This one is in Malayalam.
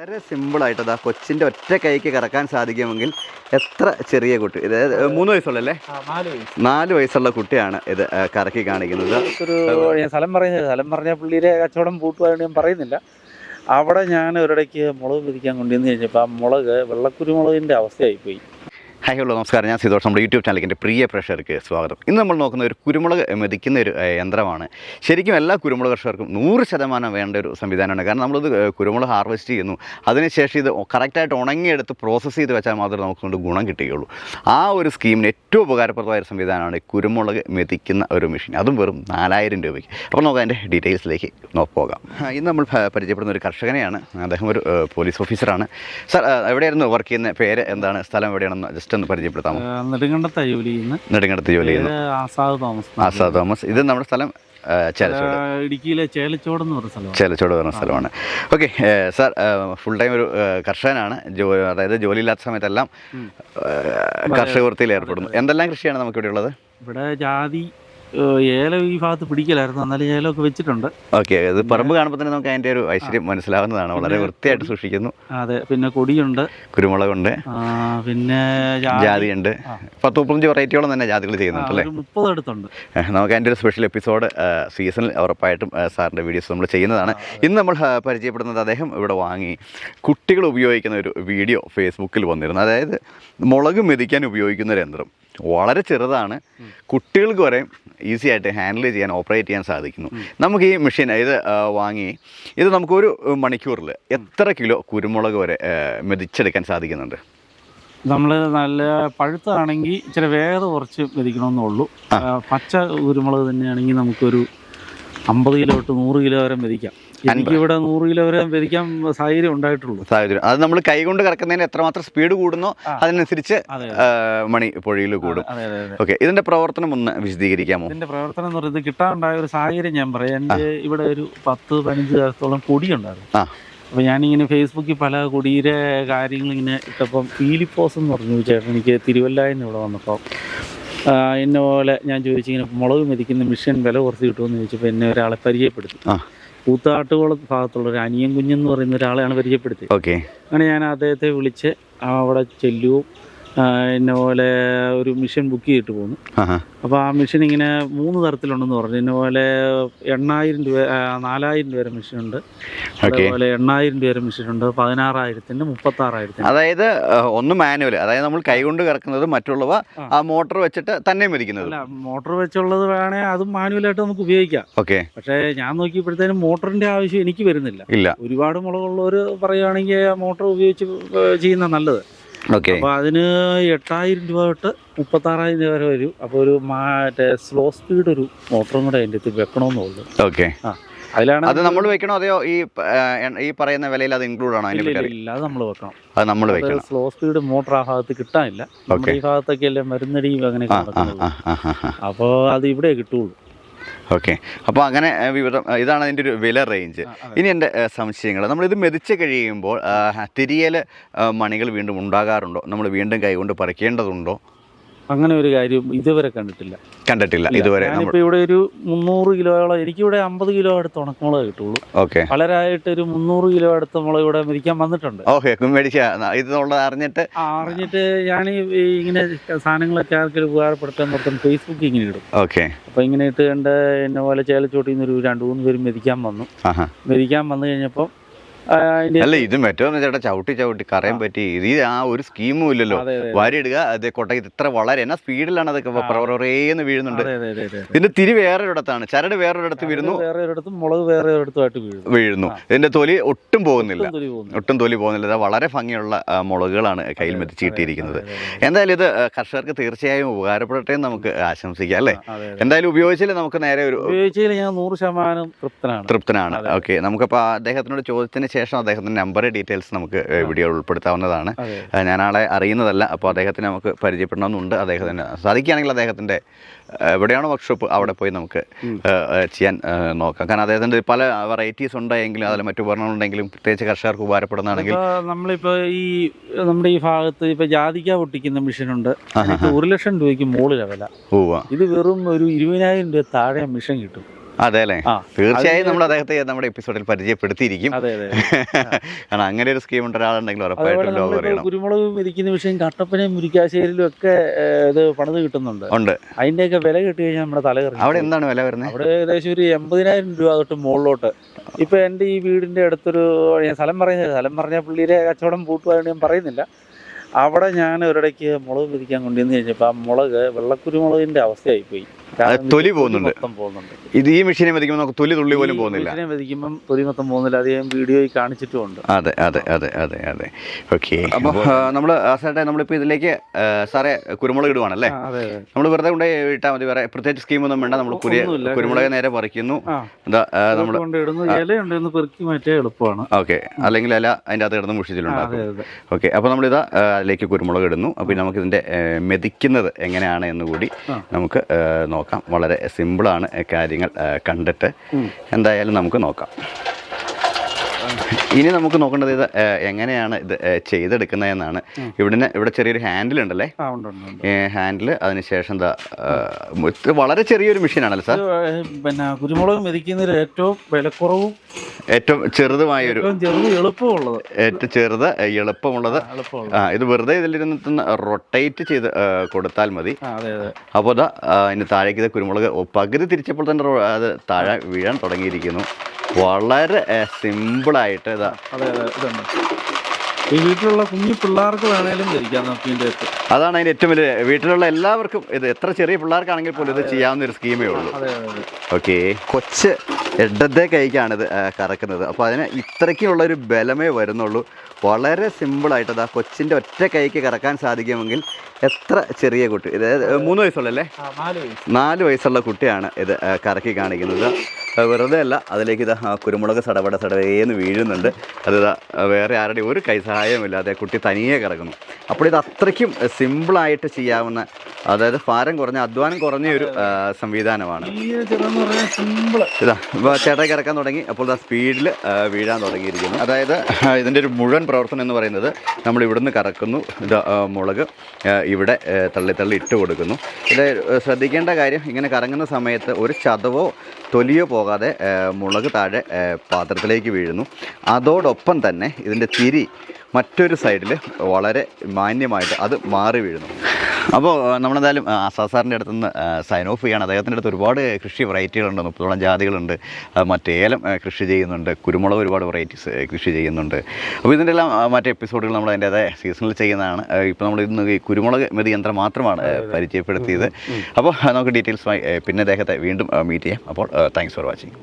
വളരെ സിമ്പിളായിട്ട് അതാ കൊച്ചിന്റെ ഒറ്റ കൈക്ക് കറക്കാൻ സാധിക്കുമെങ്കിൽ എത്ര ചെറിയ കുട്ടി ഇത് മൂന്ന് വയസ്സുള്ളല്ലേ? നാല് വയസ്സ്. നാല് വയസ്സുള്ള കുട്ടിയാണ് ഇത് കറക്കി കാണിക്കുന്നത്. സ്ഥലം പറഞ്ഞ സ്ഥലം പറഞ്ഞ പുള്ളിയിലെ കച്ചവടം പൂട്ടുവാണ് ഞാൻ പറയുന്നില്ല. അവിടെ ഞാൻ ഒരിടയ്ക്ക് മുളക് പിരിക്കാൻ കൊണ്ടുവന്ന് കഴിഞ്ഞപ്പോൾ ആ മുളക് വെള്ളക്കുരുമുളകിന്റെ അവസ്ഥയായിപ്പോയി. ഹായ് ഹലോ നമസ്കാരം. ഞാൻ സിതോഷ് നമ്മുടെ യൂട്യൂബ് ചാനലിലേക്ക് എന്റെ പ്രിയ പ്രേക്ഷകർക്ക് സ്വാഗതം. ഇന്ന് നമ്മൾ നോക്കുന്ന ഒരു കുരുമുളക് മെതിക്കുന്ന ഒരു യന്ത്രമാണ്. ശരിക്കും എല്ലാ കുരുമുളക് കർഷകർക്കും നൂറ് ശതമാനം വേണ്ട ഒരു സംവിധാനമാണ്. കാരണം നമ്മളിത് കുരുമുളക് ഹാർവെസ്റ്റ് ചെയ്യുന്നു. അതിനുശേഷം ഇത് കറക്റ്റായിട്ട് ഉണങ്ങിയെടുത്ത് പ്രോസസ്സ് ചെയ്ത് വെച്ചാൽ മാത്രമേ നമുക്ക് കൊണ്ട് ഗുണം കിട്ടുകയുള്ളൂ. ആ ഒരു സ്കീമിന് ഏറ്റവും ഉപകാരപ്രദമായ സംവിധാനമാണ് കുരുമുളക് മെതിക്കുന്ന ഒരു മെഷീൻ. അതും വെറും നാലായിരം രൂപയ്ക്ക്. അപ്പോൾ നമുക്ക് അതിന്റെ ഡീറ്റെയിൽസിലേക്ക് നോക്കാം ഇന്ന് നമ്മൾ പരിചയപ്പെടുന്ന ഒരു കർഷകനെയാണ്. അദ്ദേഹം ഒരു പോലീസ് ഓഫീസറാണ്. സർ എവിടെയായിരുന്നു വർക്ക് ചെയ്യുന്ന പേര്? എന്താണ്? സ്ഥലം എവിടെയാണെന്ന് ജസ്റ്റ് ഒന്ന് പരിചയപ്പെടുത്താമോ? നെടുങ്കണ്ടത്തെ ജോലി ചെയ്യുന്ന. നെടുങ്കണ്ടത്ത് ജോലി ചെയ്യുന്നു. Azad Thomas Azad Thomas. ഇത് നമ്മുടെ സ്ഥലം ചേലച്ചോട്. ഇടുക്കിയിലെ ചേലച്ചോട് എന്ന് പറഞ്ഞ സ്ഥലമാണ്. ചേലച്ചോട് പറഞ്ഞ സ്ഥലമാണ്. ഓക്കെ സാർ ഫുൾ ടൈം ഒരു കർഷകനാണ്. ജോലി അതായത് ജോലിയില്ലാത്ത സമയത്തെല്ലാം കർഷകവൃത്തിയിൽ ഏർപ്പെടുന്നു. എന്തെല്ലാം കൃഷിയാണ് നമുക്ക് ഇവിടെ ഉള്ളത്? ഇവിടെ ജാതി ഏലം ഈ ഭാഗത്ത് പിടിക്കലായിരുന്നു. എന്നാലും ഏലമൊക്കെ വെച്ചിട്ടുണ്ട്. ഓക്കെ അത് പറമ്പ് കാണുമ്പോൾ തന്നെ നമുക്ക് അതിന്റെ ഒരു ഐശ്വര്യം മനസ്സിലാവുന്നതാണ്. വളരെ വൃത്തിയായിട്ട് സൂക്ഷിക്കുന്നു. അതെ പിന്നെ കൊടിയുണ്ട്. കുരുമുളകുണ്ട്. പിന്നെ ജാതി ജാതിയുണ്ട്. പത്ത് മുപ്പത്തഞ്ച് വെറൈറ്റിയോളം തന്നെ ജാതികൾ ചെയ്യുന്നുണ്ട് അല്ലേ? മുപ്പത് അടുത്തുണ്ട്. നമുക്ക് അതിന്റെ ഒരു സ്പെഷ്യൽ എപ്പിസോഡ് സീസണിൽ ഉറപ്പായിട്ടും സാറിന്റെ സാറിന്റെ വീഡിയോസ് നമ്മൾ ചെയ്യുന്നതാണ്. ഇന്ന് നമ്മൾ പരിചയപ്പെടുന്നത് അദ്ദേഹം ഇവിടെ വാങ്ങി കുട്ടികൾ ഉപയോഗിക്കുന്ന ഒരു വീഡിയോ ഫേസ്ബുക്കിൽ വന്നിരുന്നു. അതായത് മുളക് മെതിക്കാൻ ഉപയോഗിക്കുന്ന ഒരു യന്ത്രം. വളരെ ചെറുതാണ്. കുട്ടികൾക്ക് വരെ ഈസി ആയിട്ട് ഹാൻഡിൽ ചെയ്യാൻ ഓപ്പറേറ്റ് ചെയ്യാൻ സാധിക്കുന്നു. നമുക്ക് ഈ മെഷീൻ ഇത് വാങ്ങി ഇത് നമുക്കൊരു മണിക്കൂറിൽ എത്ര കിലോ കുരുമുളക് വരെ മെതിച്ചെടുക്കാൻ സാധിക്കുന്നുണ്ട്? നമ്മൾ നല്ല പഴുത്താണെങ്കിൽ ഇച്ചിരി വേഗത കുറച്ച് മെതിക്കണമെന്നേ ഉള്ളൂ. പച്ച കുരുമുളക് തന്നെയാണെങ്കിൽ നമുക്കൊരു അമ്പത് കിലോ തൊട്ട് നൂറ് കിലോ വരെ മെതിക്കാം. എനിക്ക് ഇവിടെ നൂറ് കിലോ വരെ വരിക്കാൻ സാഹചര്യം ഉണ്ടായിട്ടുള്ളൂ. സാഹചര്യം. അത് നമ്മൾ കൈകൊണ്ട് കറക്കുന്നതിന് എത്രമാത്രം സ്പീഡ് കൂടുന്നോ അതിനനുസരിച്ച് മണി പുഴയിൽ കൂടും. ഓക്കെ ഇതിന്റെ പ്രവർത്തനം ഒന്ന് വിശദീകരിക്കാമോ? ഇതിന്റെ പ്രവർത്തനം എന്ന് പറയുന്നത് കിട്ടാനുണ്ടായ ഒരു സാഹചര്യം ഞാൻ പറയാം. എന്റെ ഇവിടെ ഒരു പത്ത് പതിനഞ്ച് ദിവസത്തോളം കൊടിയുണ്ടായിരുന്നു. അപ്പോൾ ഞാനിങ്ങനെ ഫേസ്ബുക്കിൽ പല കൊടിയുടെ കാര്യങ്ങളിങ്ങനെ ഇട്ടപ്പം ഫീലിപ്പോസ് എന്ന് പറഞ്ഞു ചേട്ടൻ എനിക്ക് തിരുവല്ലായിൽ നിന്ന് ഇവിടെ വന്നപ്പോൾ എന്നെ പോലെ ഞാൻ ചോദിച്ചിങ്ങനെ മുളക് മെതിക്കുന്ന മിഷൻ വില കുറച്ച് കിട്ടുമെന്ന് ചോദിച്ചപ്പോൾ എന്നെ ഒരാളെ പരിചയപ്പെടുത്തി. കൂത്താട്ടുകുളം ഭാഗത്തുള്ള ഒരു അനിയൻ കുഞ്ഞെന്ന് പറയുന്ന ഒരാളെയാണ് പരിചയപ്പെടുത്തിയത്. ഓക്കെ. അങ്ങനെ ഞാൻ അദ്ദേഹത്തെ വിളിച്ച് അവിടെ ചെല്ലുവും? ആ, എന്നെ പോലെ ഒരു മിഷൻ ബുക്ക് ചെയ്തിട്ട് പോന്നു. അപ്പോൾ ആ മെഷീൻ ഇങ്ങനെ മൂന്ന് തരത്തിലുണ്ടെന്ന് പറഞ്ഞു. ഇന്ന പോലെ എണ്ണായിരം രൂപ നാലായിരം രൂപ വരെ മെഷീനുണ്ട് ഉണ്ട്. അതേപോലെ എണ്ണായിരം രൂപ വരെ മെഷീനുണ്ട് പതിനാറായിരത്തിന്റെ മുപ്പത്താറായിരത്തിന് അതായത് ഒന്ന് മാനുവൽ അതായത് നമ്മൾ കൈകൊണ്ട് കറക്കുന്നത് മറ്റുള്ളവ ആ. മോട്ടർ വെച്ചിട്ട് തന്നെ മരിക്കുന്നത് അല്ല മോട്ടോർ വെച്ചുള്ളത് വേണേൽ അതും മാനുവലായിട്ട് നമുക്ക് ഉപയോഗിക്കാം. ഓക്കെ പക്ഷേ ഞാൻ നോക്കിയപ്പോഴത്തേനും മോട്ടറിന്റെ ആവശ്യം എനിക്ക് വരുന്നില്ല. ഇല്ല. ഒരുപാട് മുളകുള്ളവർ പറയുകയാണെങ്കിൽ മോട്ടോർ ഉപയോഗിച്ച് ചെയ്യുന്ന നല്ലത്. ഓക്കെ. അപ്പോൾ അതിന് എട്ടായിരം രൂപ തൊട്ട് മുപ്പത്താറായിരം രൂപ വരെ വരും. അപ്പോൾ ഒരു മറ്റേ സ്ലോ സ്പീഡ് ഒരു മോട്ടറും കൂടെ അതിന്റെ അടുത്ത് വെക്കണമെന്ന് തോന്നുന്നു. ഓക്കെ. ആ അതിലാണ് അത് നമ്മൾ വെക്കണോ അതെയോ ഈ ഈ പറയുന്ന വിലയിൽ അത് ഇൻക്ലൂഡ് ആണോ ഇല്ല, അത് നമ്മൾ വെക്കണം. അത് നമ്മൾ വെക്കണം. സ്ലോ സ്പീഡ് മോട്ടർ ആ ഭാഗത്ത് കിട്ടാനില്ല. നമ്മുടെ ഈ ഭാഗത്തൊക്കെ അല്ലേ മരുന്നടിയും അങ്ങനെ അപ്പോൾ അത് ഇവിടെ കിട്ടുള്ളൂ. ഓക്കെ. അപ്പോൾ അങ്ങനെ വിവരം ഇതാണ് അതിന്റെ ഒരു വില റേഞ്ച്. ഇനി എന്റെ സംശയങ്ങൾ. നമ്മളിത് മെതിച്ച് കഴിയുമ്പോൾ തിരിയൽ മണികൾ വീണ്ടും ഉണ്ടാകാറുണ്ടോ? നമ്മൾ വീണ്ടും കൈകൊണ്ട് പറിക്കേണ്ടതുണ്ടോ? അങ്ങനെ ഒരു കാര്യം ഇതുവരെ കണ്ടിട്ടില്ല. കണ്ടിട്ടില്ല. ഇതുവരെ ഞാനിപ്പോ ഇവിടെ ഒരു മുന്നൂറ് കിലോയോളം എനിക്കിവിടെ അമ്പത് കിലോ അടുത്ത് ഉണക്കമുളക് കിട്ടുള്ളൂ. ഓക്കെ. വളരായിട്ട് ഒരു മുന്നൂറ് കിലോ അടുത്ത് മുളക് ഇവിടെ മേടിക്കാൻ വന്നിട്ടുണ്ട്. ഓക്കെ ഇതുള്ളത് അറിഞ്ഞിട്ട് അറിഞ്ഞിട്ട് ഞാൻ ഇങ്ങനെ സാധനങ്ങളൊക്കെ ആർക്കൊരു ഉപകാരപ്പെടുത്താൻ മൊത്തം ഫേസ്ബുക്ക് ഇങ്ങനെ ഇടും. ഓക്കെ. അപ്പൊ ഇങ്ങനെ ഇട്ട് കണ്ട് എന്നെ പോലെ ചേലച്ചോട്ടിൽ നിന്ന് ഒരു രണ്ടു മൂന്ന് പേര് മെതിക്കാൻ വന്നു. മെതിക്കാൻ വന്നു കഴിഞ്ഞപ്പോൾ അല്ല ഇത് മറ്റോന്ന് ചേട്ടാ ചവിട്ടി ചവിട്ടി കറയാൻ പറ്റി. ഇത് ആ ഒരു സ്കീമും ഇല്ലല്ലോ. അതെ ഇടുക അത് കൊട്ടയ്ക്ക് ഇത്ര വളരെ എന്നാ സ്പീഡിലാണ് അതൊക്കെ പ്രവറേന്ന് വീഴുന്നുണ്ട്. ഇതിന്റെ തിരി വേറൊരിടത്താണ്. ചരട് വേറൊരിടത്ത് വീഴുന്നു. വേറൊരിടത്തും മുളക് വേറെ ഒരിടത്തുമായിട്ട് വീഴുന്നു. വീഴുന്നു ഇതിന്റെ തൊലി ഒട്ടും പോകുന്നില്ല. ഒട്ടും തൊലി പോകുന്നില്ല. ഇത് വളരെ ഭംഗിയുള്ള മുളകുകളാണ് കയ്യിൽ മെത്തിച്ചിട്ടിരിക്കുന്നത് എന്തായാലും ഇത് കർഷകർക്ക് തീർച്ചയായും ഉപകാരപ്പെടട്ടെ എന്ന് നമുക്ക് ആശംസിക്കാം അല്ലേ? എന്തായാലും ഉപയോഗിച്ചാൽ നമുക്ക് നേരെ ഒരു ഉപയോഗിച്ചില്ല ഞാൻ നൂറ് ശതമാനം തൃപ്തനാണ്. തൃപ്തനാണ്. ഓക്കെ. നമുക്കപ്പോൾ അദ്ദേഹത്തിനോട് ചോദിച്ചതിന് ശേഷം അദ്ദേഹത്തിന്റെ നമ്പർ ഡീറ്റെയിൽസ് നമുക്ക് വീഡിയോ ഉൾപ്പെടുത്താവുന്നതാണ്. ഞാനാളെ ഞാൻ ആളെ അറിയുന്നതല്ല അപ്പോൾ അദ്ദേഹത്തിന് നമുക്ക് പരിചയപ്പെടണമെന്നുണ്ട്. അദ്ദേഹത്തിന് സാധിക്കുകയാണെങ്കിൽ അദ്ദേഹത്തിന്റെ എവിടെയാണ് വർക്ക്ഷോപ്പ് അവിടെ പോയി നമുക്ക് ചെയ്യാൻ നോക്കാം. കാരണം അദ്ദേഹത്തിന്റെ പല വെറൈറ്റീസ് ഉണ്ടെങ്കിലും അതിൽ മറ്റു ഉപകരണങ്ങളുണ്ടെങ്കിലും പ്രത്യേകിച്ച് കർഷകർക്ക് ഉപകാരപ്പെടുന്നതാണെങ്കിൽ നമ്മളിപ്പോൾ നമ്മളിപ്പോ ഈ നമ്മുടെ ഈ ഭാഗത്ത് ഇപ്പൊ ജാതിക്ക പൊട്ടിക്കുന്ന മെഷീനുണ്ട്. ഉണ്ട് ഒരു ലക്ഷം രൂപയ്ക്ക് മുകളിലാണ് വില. ഇത് വെറും ഒരു ഇരുപതിനായിരം രൂപ താഴെ മിഷൻ കിട്ടും. അതെ അല്ലേ തീർച്ചയായും നമ്മൾ അദ്ദേഹത്തെ നമ്മുടെ എപ്പിസോഡിൽ പരിചയപ്പെടുത്തിയിരിക്കും. കാരണം അങ്ങനെ ഒരു സ്കീം ഉണ്ട് ഒരാളുണ്ടെങ്കിൽ ഉറപ്പായിട്ടും ലോകം അറിയണം. കുരുമുളക് മെതിക്കുന്ന വിഷയം കട്ടപ്പനയും മുരിക്കാശ്ശേരിയിലും ഒക്കെ ഇത് പണിത് കിട്ടുന്നുണ്ട്. ഉണ്ട്. അതിന്റെയൊക്കെ വില കിട്ടി കഴിഞ്ഞാൽ നമ്മുടെ തല കറങ്ങും അവിടെ എന്താണ് വില വരുന്നത് അവിടെ ഏകദേശം ഒരു എൺപതിനായിരം രൂപ തൊട്ട് മുകളിലോട്ട്. ഇപ്പൊ എന്റെ ഈ വീടിന്റെ അടുത്തൊരു ഞാൻ സ്ഥലം പറയുന്നത് സ്ഥലം പറഞ്ഞ പുള്ളിയുടെ കച്ചവടം പൂട്ടുവാൻ ഞാൻ പറയുന്നില്ല. അവിടെ ഞാൻ ഒരിടയ്ക്ക് മുളക് പിരിക്കാൻ കൊണ്ടുവന്ന് കഴിഞ്ഞപ്പോൾ ആ മുളക് വെള്ളക്കുരുമുളകിന്റെ അവസ്ഥയായി പോയി കാരണം തൊലി പോകുന്നുണ്ട്. ഇത് ഈ മെഷീനെ വധിക്കുമ്പോൾ നമുക്ക് തൊലി തുള്ളി പോലും പോകുന്നില്ല. മെഷീനെ തൊലി മൊത്തം പോകുന്നില്ല. അത് ഞാൻ വീഡിയോയിൽ കാണിച്ചിട്ടുമുണ്ട്. അതെ അതെ അതെ അതെ അതെ. ഓക്കെ. അപ്പോൾ നമ്മൾ സാറേ നമ്മളിപ്പോൾ ഇതിലേക്ക് സാറേ കുരുമുളക് ഇടുവാണല്ലേ? നമ്മൾ വെറുതെ കൊണ്ട് ഇട്ടാൽ മതി. വേറെ പ്രത്യേകിച്ച് സ്കീമൊന്നും വേണ്ട. നമ്മൾ പുതിയ കുരുമുളക് നേരെ പറിക്കുന്നു. എന്താ നമ്മൾ കൊണ്ട് ഇടുന്ന. ഇലയുണ്ട് എന്ന് പെറുക്കി മാറ്റിയാൽ എളുപ്പമാണ്. ഓക്കെ. അല്ലെങ്കിൽ അല്ല അതിന്റെ അകത്ത് കിടന്ന് അതെ ഓക്കെ. അപ്പോൾ നമ്മളിതാ അതിലേക്ക് കുരുമുളക് ഇടുന്നു. അപ്പോൾ നമുക്ക് ഇതിന്റെ മെതിക്കുന്നത് എങ്ങനെയാണ് എന്ന് കൂടി നമുക്ക് ആ, നോക്കാം. വളരെ സിമ്പിളാണ് കാര്യങ്ങൾ കണ്ടിട്ട്. എന്തായാലും നമുക്ക് നോക്കാം. ഇനി നമുക്ക് നോക്കേണ്ടത് ഇത് എങ്ങനെയാണ് ഇത് ചെയ്തെടുക്കുന്നതെന്നാണ്. ഇവിടുന്ന് ഇവിടെ ചെറിയൊരു ഹാൻഡിൽ ഉണ്ടല്ലേ ഹാൻഡിൽ അതിനുശേഷം എന്താ വളരെ ചെറിയൊരു മെഷീനാണല്ലോ സാർ? പിന്നെ കുരുമുളക് മെതിക്കുന്നതിൽ ഏറ്റവും വിലക്കുറവും ഏറ്റവും ചെറുതുമായ ഒരു എളുപ്പമുള്ളത്. ഏറ്റവും ചെറുത് എളുപ്പമുള്ളത്. ആ ഇത് വെറുതെ ഇതിലിരുന്ന് റൊട്ടേറ്റ് ചെയ്ത് കൊടുത്താൽ മതി. അപ്പോൾ ഇതാ ഇതിന് താഴേക്ക് ഇത് കുരുമുളക് പകുതി തിരിച്ചപ്പോൾ തന്നെ അത് താഴെ വീഴാൻ തുടങ്ങിയിരിക്കുന്നു. വളരെ സിമ്പിളായിട്ട് ഇതാ. അതെ അതെ ഇതുണ്ട്. ഈ വീട്ടിലുള്ള കുഞ്ഞു പിള്ളേർക്ക് വേണേലും ധരിക്കാം നമുക്ക് ഇതിന്റെ അകത്ത്. അതാണ് അതിന്റെ ഏറ്റവും വലിയ വീട്ടിലുള്ള എല്ലാവർക്കും ഇത് എത്ര ചെറിയ പിള്ളേർക്കാണെങ്കിൽ പോലും ഇത് ചെയ്യാവുന്ന ഒരു സ്കീമേ ഉള്ളൂ. അതെ അതെ ഓക്കെ കൊച്ച് ഇടത്തെ കൈക്കാണ് ഇത് ആ, കറക്കുന്നത്. അപ്പോൾ അതിന് ഇത്രയ്ക്കുള്ള ഒരു ബലമേ വരുന്നുള്ളൂ. വളരെ സിമ്പിളായിട്ട് അതാ കൊച്ചിന്റെ ഒറ്റ കൈക്ക് കറക്കാൻ സാധിക്കുമെങ്കിൽ എത്ര ചെറിയ കുട്ടി ഇത് മൂന്ന് വയസ്സുള്ളല്ലേ നാല് വയസ്സ്. നാല് വയസ്സുള്ള കുട്ടിയാണ് ഇത് കറക്കി കാണിക്കുന്നത്. ആ, വെറുതെ അല്ല അതിലേക്ക് ഇതാ കുരുമുളക് സടപട സടവേന്ന് വീഴുന്നുണ്ട്. അത് വേറെ ആരുടെ ഒരു കൈ സഹായമില്ലാതെ കുട്ടി തനിയെ കിടക്കുന്നു. അപ്പോൾ ഇത് അത്രയ്ക്കും സിമ്പിളായിട്ട് ചെയ്യാവുന്ന അതായത് ഭാരം കുറഞ്ഞ അധ്വാനം കുറഞ്ഞ ഒരു സംവിധാനമാണ്. സിമ്പിൾ ഇതാ ഇപ്പോൾ കിടക്കാൻ തുടങ്ങി. അപ്പോൾ ഇതാ സ്പീഡിൽ വീഴാൻ തുടങ്ങിയിരിക്കുന്നു. അതായത് ഇതിന്റെ ഒരു മുഴുവൻ പ്രവർത്തനം എന്ന് പറയുന്നത് നമ്മൾ ഇവിടുന്ന് കറക്കുന്നു. ഇത് മുളക് ഇവിടെ തള്ളി തള്ളി ഇട്ട് കൊടുക്കുന്നു. ഇത് ശ്രദ്ധിക്കേണ്ട കാര്യം ഇങ്ങനെ കറങ്ങുന്ന സമയത്ത് ഒരു ചതവോ തൊലിയോ പോകാതെ മുളക് താഴെ പാത്രത്തിലേക്ക് വീഴുന്നു. അതോടൊപ്പം തന്നെ ഇതിന്റെ തിരി മറ്റൊരു സൈഡിൽ വളരെ മാന്യമായിട്ട് അത് മാറി വീഴുന്നു. അപ്പോൾ നമ്മളെന്തായാലും ആസാദ് സാറിന്റെ അടുത്ത് നിന്ന് സൈൻ ഓഫ് ചെയ്യാണ്. അദ്ദേഹത്തിന്റെ അടുത്ത് ഒരുപാട് കൃഷി വെറൈറ്റികളുണ്ട് മുപ്പതോളം ജാതികളുണ്ട്. മറ്റേ ഏലം കൃഷി ചെയ്യുന്നുണ്ട്. കുരുമുളക് ഒരുപാട് വെറൈറ്റീസ് കൃഷി ചെയ്യുന്നുണ്ട്. അപ്പോൾ ഇതിന്റെ എല്ലാം മറ്റേ എപ്പിസോഡുകൾ നമ്മൾ അതിന്റേതായ സീസണിൽ ചെയ്യുന്നതാണ്. ഇപ്പോൾ നമ്മൾ ഇന്ന് ഈ കുരുമുളക് മെതി യന്ത്രം മാത്രമാണ് പരിചയപ്പെടുത്തിയത്. അപ്പോൾ നമുക്ക് ഡീറ്റെയിൽസുമായി പിന്നെ അദ്ദേഹത്തെ വീണ്ടും മീറ്റ് ചെയ്യാം. അപ്പോൾ താങ്ക്സ് ഫോർ വാച്ചിങ്